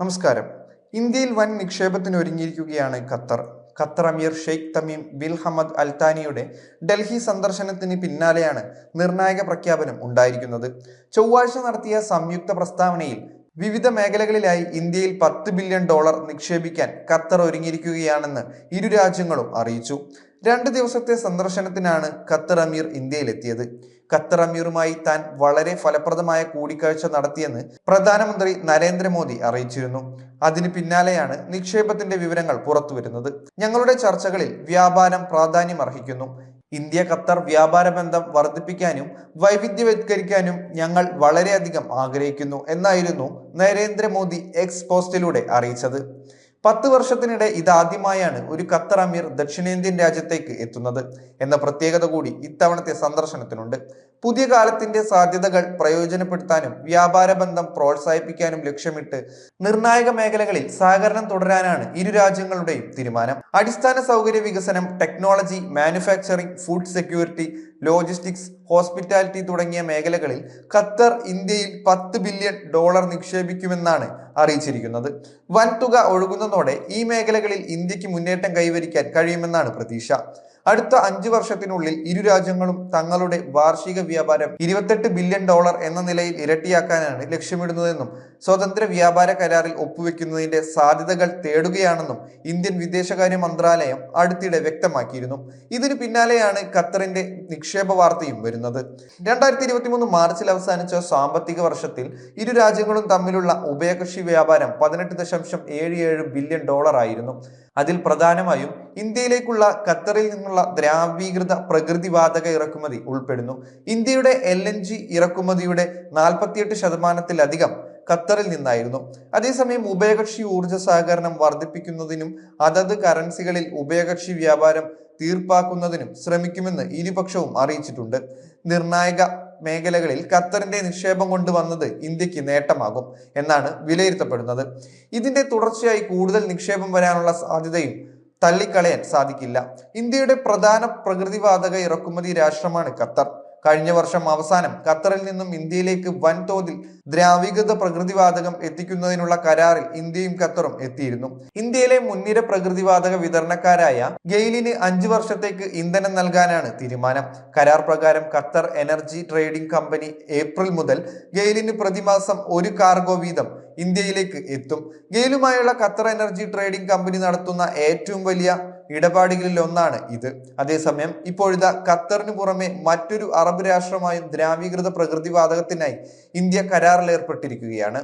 നമസ്കാരം. ഇന്ത്യയിൽ വൻ നിക്ഷേപത്തിന് ഒരുങ്ങിയിരിക്കുകയാണ് ഖത്തർ. ഖത്തർ അമീർ ഷെയ്ഖ് തമീം ബിൽ ഹമദ് അൽത്താനിയുടെ ഡൽഹി സന്ദർശനത്തിന് പിന്നാലെയാണ് നിർണായക പ്രഖ്യാപനം ഉണ്ടായിരിക്കുന്നത്. ചൊവ്വാഴ്ച നടത്തിയ സംയുക്ത പ്രസ്താവനയിൽ വിവിധ മേഖലകളിലായി ഇന്ത്യയിൽ പത്ത് ബില്യൺ ഡോളർ നിക്ഷേപിക്കാൻ ഖത്തർ ഒരുങ്ങിയിരിക്കുകയാണെന്ന് ഇരു രാജ്യങ്ങളും അറിയിച്ചു. രണ്ട് ദിവസത്തെ സന്ദർശനത്തിനാണ് ഖത്തർ അമീർ ഇന്ത്യയിലെത്തിയത്. ഖത്തർ അമീറുമായി താൻ വളരെ ഫലപ്രദമായ കൂടിക്കാഴ്ച നടത്തിയെന്ന് പ്രധാനമന്ത്രി നരേന്ദ്രമോദി അറിയിച്ചിരുന്നു. അതിന് പിന്നാലെയാണ് നിക്ഷേപത്തിന്റെ വിവരങ്ങൾ പുറത്തുവരുന്നത്. ഞങ്ങളുടെ ചർച്ചകളിൽ വ്യാപാരം പ്രാധാന്യം അർഹിക്കുന്നു ഇന്ത്യ ഖത്തർ വ്യാപാര ബന്ധം വർദ്ധിപ്പിക്കാനും വൈവിധ്യവത്കരിക്കാനും ഞങ്ങൾ വളരെയധികം ആഗ്രഹിക്കുന്നു എന്നായിരുന്നു നരേന്ദ്രമോദി എക്സ് പോസ്റ്റിലൂടെ അറിയിച്ചത്. പത്ത് വർഷത്തിനിടെ ഇതാദ്യമായാണ് ഒരു ഖത്തർ അമീർ ദക്ഷിണേന്ത്യൻ രാജ്യത്തേക്ക് എത്തുന്നത് എന്ന പ്രത്യേകത കൂടി ഇത്തവണത്തെ സന്ദർശനത്തിനുണ്ട്. പുതിയ കാലത്തിന്റെ സാധ്യതകൾ പ്രയോജനപ്പെടുത്താനും വ്യാപാര ബന്ധം പ്രോത്സാഹിപ്പിക്കാനും ലക്ഷ്യമിട്ട് നിർണായക മേഖലകളിൽ സഹകരണം തുടരാനാണ് ഇരു രാജ്യങ്ങളുടെയും തീരുമാനം. അടിസ്ഥാന സൗകര്യ വികസനം technology manufacturing food security logistics hospitality തുടങ്ങിയ മേഖലകളിൽ ഖത്തർ ഇന്ത്യയിൽ പത്ത് ബില്യൺ ഡോളർ നിക്ഷേപിക്കുമെന്നാണ് അറിയിച്ചിരിക്കുന്നത്. വൻതുക ഒഴുകുന്നതോടെ ഈ മേഖലകളിൽ ഇന്ത്യയ്ക്ക് മുന്നേറ്റം കൈവരിക്കാൻ കഴിയുമെന്നാണ് പ്രതീക്ഷ. അടുത്ത അഞ്ചു വർഷത്തിനുള്ളിൽ ഇരു രാജ്യങ്ങളും തങ്ങളുടെ വാർഷിക വ്യാപാരം ഇരുപത്തെട്ട് ബില്യൺ ഡോളർ എന്ന നിലയിൽ ഇരട്ടിയാക്കാനാണ് ലക്ഷ്യമിടുന്നതെന്നും സ്വതന്ത്ര വ്യാപാര കരാറിൽ ഒപ്പുവെക്കുന്നതിന്റെ സാധ്യതകൾ തേടുകയാണെന്നും ഇന്ത്യൻ വിദേശകാര്യ മന്ത്രാലയം അടുത്തിടെ വ്യക്തമാക്കിയിരുന്നു. ഇതിനു പിന്നാലെയാണ് ഖത്തറിന്റെ നിക്ഷേപ വാർത്തയും വരുന്നത്. രണ്ടായിരത്തി ഇരുപത്തിമൂന്ന് മാർച്ചിൽ അവസാനിച്ച സാമ്പത്തിക വർഷത്തിൽ ഇരു രാജ്യങ്ങളും തമ്മിലുള്ള ഉഭയകക്ഷി വ്യാപാരം പതിനെട്ട് ദശാംശം ഏഴ് ഏഴ് ബില്യൺ ഡോളർ ആയിരുന്നു അതിൽ പ്രധാനമായും ഇന്ത്യയിലേക്കുള്ള ഖത്തറിൽ നിന്നുള്ള ദ്രാവീകൃത പ്രകൃതിവാതക ഇറക്കുമതി ഉൾപ്പെടുന്നു. ഇന്ത്യയുടെ എൽ ഇറക്കുമതിയുടെ നാൽപ്പത്തിയെട്ട് ശതമാനത്തിലധികം ഖത്തറിൽ നിന്നായിരുന്നു. അതേസമയം ഉഭയകക്ഷി ഊർജ സഹകരണം വർദ്ധിപ്പിക്കുന്നതിനും അതത് കറൻസികളിൽ ഉഭയകക്ഷി വ്യാപാരം തീർപ്പാക്കുന്നതിനും ശ്രമിക്കുമെന്ന് ഇരുപക്ഷവും അറിയിച്ചിട്ടുണ്ട്. നിർണായക മേഖലകളിൽ ഖത്തറിന്റെ നിക്ഷേപം കൊണ്ടുവന്നത് ഇന്ത്യയ്ക്ക് നേട്ടമാകും എന്നാണ് വിലയിരുത്തപ്പെടുന്നത്. ഇതിന്റെ തുടർച്ചയായി കൂടുതൽ നിക്ഷേപം വരാനുള്ള സാധ്യതയും തള്ളിക്കളയാൻ സാധിക്കില്ല. ഇന്ത്യയുടെ പ്രധാന പ്രകൃതിവാതക ഇറക്കുമതി രാഷ്ട്രമാണ് ഖത്തർ. കഴിഞ്ഞ വർഷം അവസാനം ഖത്തറിൽ നിന്നും ഇന്ത്യയിലേക്ക് വൻതോതിൽ ദ്രാവികത പ്രകൃതിവാതകം എത്തിക്കുന്നതിനുള്ള കരാറിൽ ഇന്ത്യയും ഖത്തറും എത്തിയിരുന്നു. ഇന്ത്യയിലെ മുൻനിര പ്രകൃതിവാതക വിതരണക്കാരായ ഗെയിലിന് അഞ്ചു വർഷത്തേക്ക് ഇന്ധനം നൽകാനാണ് തീരുമാനം. കരാർ പ്രകാരം Qatar energy trading company April മുതൽ ഗെയിലിന് പ്രതിമാസം ഒരു കാർഗോ വീതം ഇന്ത്യയിലേക്ക് എത്തും. ഗെയിലുമായുള്ള ഖത്തർ എനർജി ട്രേഡിംഗ് കമ്പനി നടത്തുന്ന ഏറ്റവും വലിയ ഇടപാടുകളിൽ ഒന്നാണ് ഇത്. അതേസമയം ഇപ്പോഴിതാ ഖത്തറിന് പുറമെ മറ്റൊരു അറബ് രാഷ്ട്രമായും ദ്രാവീകൃത പ്രകൃതിവാതകത്തിനായി ഇന്ത്യ കരാറിൽ ഏർപ്പെട്ടിരിക്കുകയാണ്